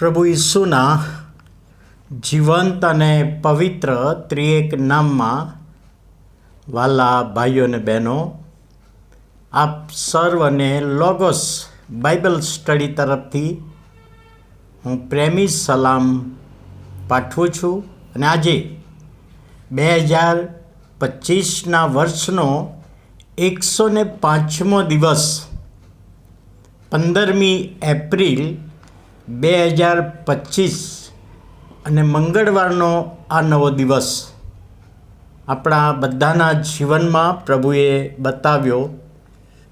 પ્રભુ ઈસુના જીવંત અને પવિત્ર ત્રિએક નામમાં વાલા ભાઈઓ અને બહેનો, આપ સર્વને લોગોસ બાઇબલ સ્ટડી તરફથી હું પ્રેમી સલામ પાઠવું છું અને આજે બે હજાર પચીસના વર્ષનો એકસો ને પાંચમો દિવસ પંદરમી એપ્રિલ બે હજાર પચીસ અને મંગળવારનો આ નવો દિવસ આપણા બધાના જીવનમાં પ્રભુએ બતાવ્યો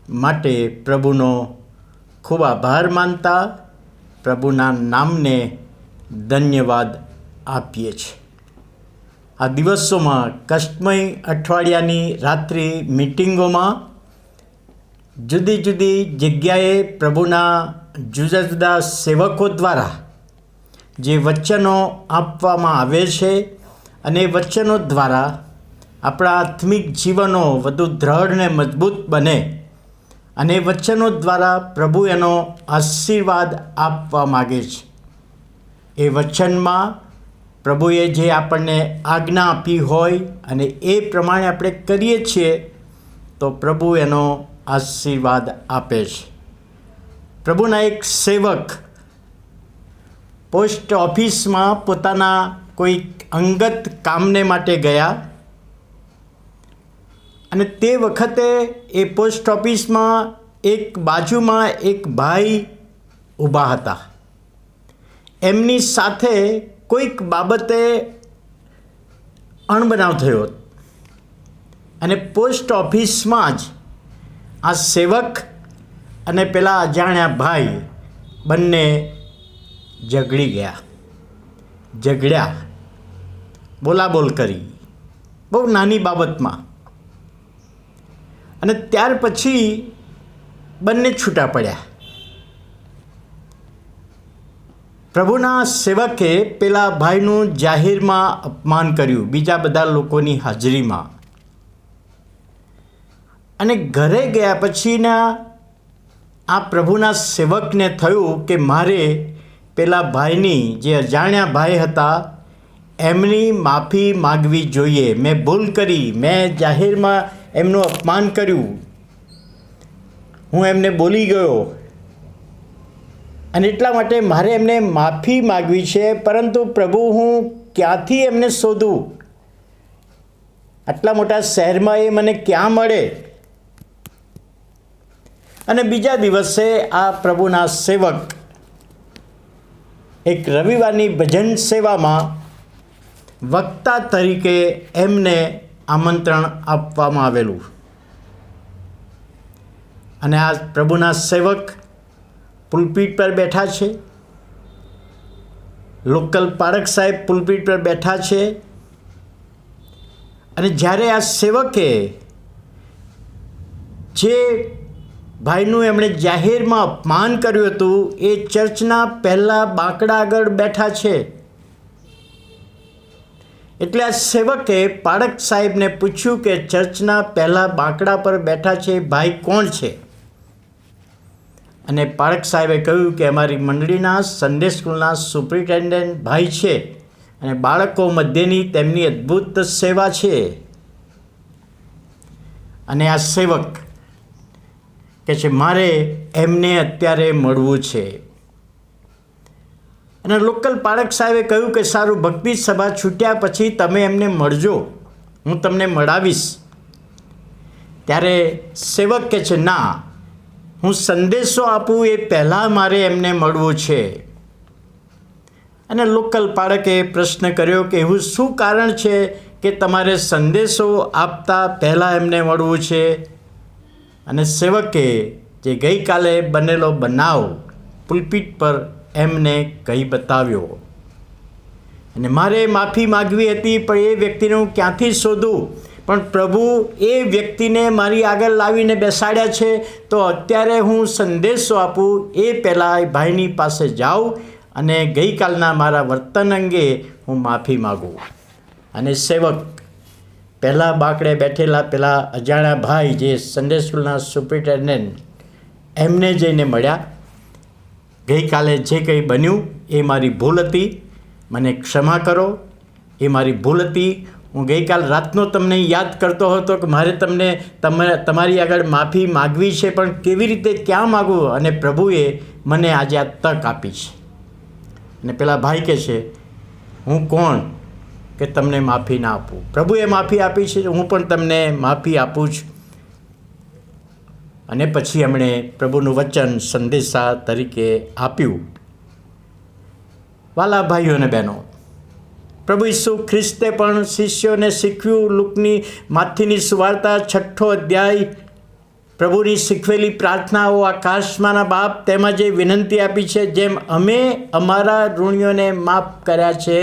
માટે પ્રભુનો ખૂબ આભાર માનતા પ્રભુના નામને ધન્યવાદ આપીએ છીએ. આ દિવસોમાં કષ્ટમય અઠવાડિયાની રાત્રિ મિટિંગોમાં જુદી જુદી જગ્યાએ પ્રભુના જુદા જુદા સેવકો દ્વારા જે વચનો આપવામાં આવે છે અને વચનો દ્વારા આપણા આત્મિક જીવનો વધુ દ્રઢ ને મજબૂત બને અને વચનો દ્વારા પ્રભુ એનો આશીર્વાદ આપવા માગે છે. એ વચનમાં પ્રભુએ જે આપણને આજ્ઞા આપી હોય અને એ પ્રમાણે આપણે કરીએ છીએ, તો પ્રભુ એનો આશીર્વાદ આપે છે. પ્રભુના એક સેવક પોસ્ટ ઓફિસમાં પોતાના કોઈ અંગત કામને માટે ગયા અને તે વખતે એ પોસ્ટ ઓફિસમાં એક બાજુમાં એક ભાઈ ઊભા હતા. એમની સાથે કોઈક બાબતે અણબનાવ થયો. અને પોસ્ટ ઓફિસમાં જ આ સેવક અને પેલા અજાણ્યા ભાઈ બંને ઝઘડી ગયા. ઝઘડ્યા. બોલાબોલ કરી. બહુ નાની બાબતમાં. અને ત્યાર પછી બંને છૂટા પડ્યા. પ્રભુના સેવકે પેલા ભાઈનું જાહેરમાં અપમાન કર્યું. બીજા બધા લોકોની હાજરીમાં. અને ઘરે ગયા પછીના આ પ્રભુના સેવકને થયું કે મારે પેલા ભાઈની, જે અજાણ્યા ભાઈ હતા, એમની માફી માગવી જોઈએ. મેં ભૂલ કરી. મેં જાહેરમાં એમનું અપમાન કર્યું. હું એમને બોલી ગયો. અને એટલા માટે મારે એમને માફી માગવી છે, પરંતુ પ્રભુ, હું ક્યાંથી એમને શોધું? આટલા મોટા શહેરમાં એ મને ક્યાં મળે? અને બીજા દિવસે આ પ્રભુના સેવક એક રવિવારની ભજન સેવામાં વક્તા તરીકે એમને આમંત્રણ આપવામાં આવેલું. અને આ પ્રભુના સેવક પુલપીટ પર બેઠા છે. લોકલ પારક સાહેબ પુલપીટ પર બેઠા છે. અને જ્યારે આ સેવકે જે ભાઈનું એમણે જાહેરમાં અપમાન કર્યું હતું. એ ચર્ચના પહેલાં બાંકડા આગળ બેઠા છે. એટલે આ સેવકે પાળક સાહેબને પૂછ્યું કે ચર્ચના પહેલાં બાંકડા પર બેઠા છે ભાઈ કોણ છે? અને પાળક સાહેબે કહ્યું કે અમારી મંડળીના સન્ડે સ્કૂલના સુપ્રિન્ટેન્ડન્ટ ભાઈ છે અને બાળકો મધ્યની તેમની અદ્ભુત સેવા છે. અને આ સેવક કે છે, મારે એમને અત્યારે મળવું છે. અને લોકલ પાળક સાહેબે કહ્યું કે, સારું, ભક્તિ સભા છૂટ્યા પછી તમે એમને મળજો. હું તમને મળાવીશ. ત્યારે સેવક કે છે, ના, હું સંદેશો આપું એ પહેલાં મારે એમને મળવું છે. અને લોકલ પાળકે પ્રશ્ન કર્યો કે એવું શું કારણ છે કે તમારે સંદેશો આપતા પહેલાં એમને મળવું છે? અને સેવકે જે ગઈકાલે બનેલો બનાવ પુલપીટ પર એમને કહી બતાવ્યો. અને મારે માફી માગવી હતી, પણ એ વ્યક્તિને હું ક્યાંથી શોધું? પણ પ્રભુ, એ વ્યક્તિને મારી આગળ લાવીને બેસાડ્યા છે, તો અત્યારે હું સંદેશો આપું, એ પહેલાં એ ભાઈની પાસે જાઉં અને ગઈકાલના મારા વર્તન અંગે હું માફી માગું. અને સેવક પહેલાં બાકડે બેઠેલા પેલા અજાણ્યા ભાઈ જે સન્ડે સ્કૂલના સુપ્રિન્ટેન્ડન્ટ એમને જઈને મળ્યા. ગઈકાલે જે કંઈ બન્યું એ મારી ભૂલ હતી. મને ક્ષમા કરો. એ મારી ભૂલ હતી. હું ગઈકાલ રાતનો તમને યાદ કરતો હતો કે મારે તમને તમે તમારી આગળ માફી માગવી છે, પણ કેવી રીતે ક્યાં માગવું? અને પ્રભુએ મને આજે આ તક આપી છે. અને પેલા ભાઈ કહે છે, હું કોણ? કે તમને માફી ના આપું. પ્રભુએ માફી આપી છે હું પણ તમને માફી આપું છું. અને પછી એમણે પ્રભુનું વચન સંદેશા તરીકે આપ્યું. વાલા ભાઈઓ અને બહેનો, પ્રભુ ઈસુ ખ્રિસ્તે પણ શિષ્યોને શીખવ્યું. લુકની માથીની સુવાર્તા, છઠ્ઠો અધ્યાય, પ્રભુની શીખવેલી પ્રાર્થનાઓ, આકાશમાંના બાપ તેમાં જે વિનંતી આપી છે, જેમ અમે અમારા ઋણીઓને માફ કર્યા છે,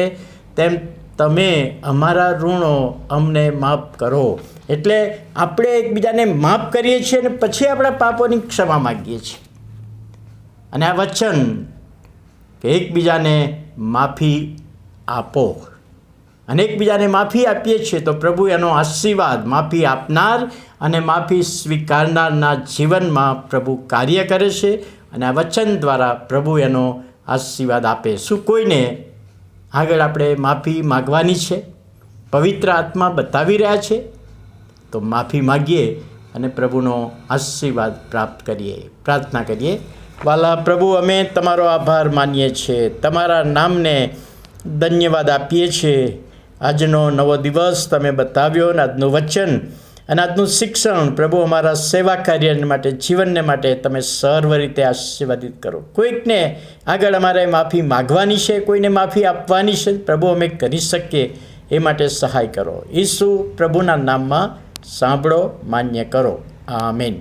તેમ તમે અમારા ઋણો અમને માફ કરો. એટલે આપણે એકબીજાને માફ કરીએ છીએ અને પછી આપણા પાપોની ક્ષમા માગીએ છીએ. અને આ વચન કે એકબીજાને માફી આપો. અને એકબીજાને માફી આપીએ છીએ તો પ્રભુ એનો આશીર્વાદ માફી આપનાર અને માફી સ્વીકારનારના જીવનમાં પ્રભુ કાર્ય કરે છે. અને આ વચન દ્વારા પ્રભુ એનો આશીર્વાદ આપે. શું કોઈને આગળ આપણે માફી માગવાની છે. પવિત્ર આત્મા બતાવી રહ્યા છે. તો માફી માગીએ અને પ્રભુનો આશીર્વાદ પ્રાપ્ત કરીએ. પ્રાર્થના કરીએ. વાલા પ્રભુ, અમે તમારો આભાર માનીએ છીએ. તમારા નામને ધન્યવાદ આપીએ છીએ. આજનો નવો દિવસ તમે બતાવ્યો અને આજનું વચન અને આજનું શિક્ષણ પ્રભુ અમારા સેવા કાર્ય માટે, જીવનને માટે તમે સર્વ રીતે આશીર્વાદિત કરો. કોઈકને આગળ અમારે માફી માગવાની છે, કોઈને માફી આપવાની છે, પ્રભુ અમે કરી શકીએ એ માટે સહાય કરો. ઈસુ પ્રભુના નામમાં સાંભળો, માન્ય કરો. આમેન.